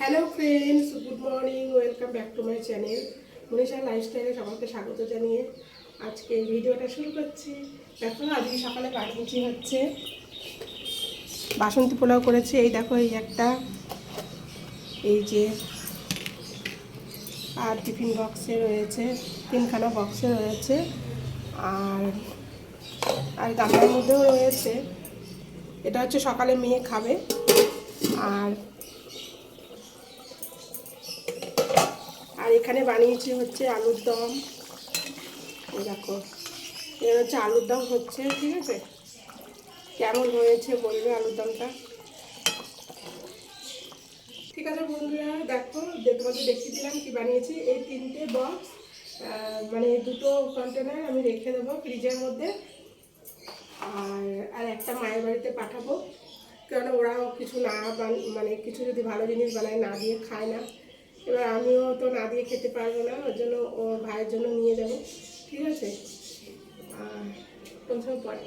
Hello friends good morning welcome back to my channel Manisha লাইফস্টাইলে সবাইকে স্বাগত জানিয়ে আজকে ভিডিওটা শুরু করছি। দেখো, আজকে সকালে পাটমুচি হচ্ছে। বাসন্তী পোলাও করেছি। এই দেখো, এই একটা। এই যে আর টিফিন বক্সে রয়েছে, তিনখানা বক্সে রয়েছে। আর আর গামলার মধ্যেও রয়েছে। এটা হচ্ছে সকালে মেয়ে খাবে। আর এখানে বানিয়েছি হচ্ছে আলুর দম। দেখো। এখানে হচ্ছে আলুর দম হচ্ছে, ঠিক আছে? কেমন হয়েছে বলবে আলুর দমটা? ঠিক আছে বন্ধুরা, দেখো তোমাদের দেখিয়ে দিলাম কি বানিয়েছি। এই তিনটে বক্স মানে দুটো কন্টেনার আমি রেখে দেবো ফ্রিজের মধ্যে। আর আর একটা মায়ের বাড়িতে পাঠাবো। কারণ ওরাও কিছু না মানে কিছু যদি ভালো জিনিস বানায় না দিয়ে খায় না। এবার আমিও তো না দিয়ে খেতে পারব না, ওর জন্য ও ভাইয়ের জন্য নিয়ে যাব। ঠিক আছে? আর কোন সময় পরে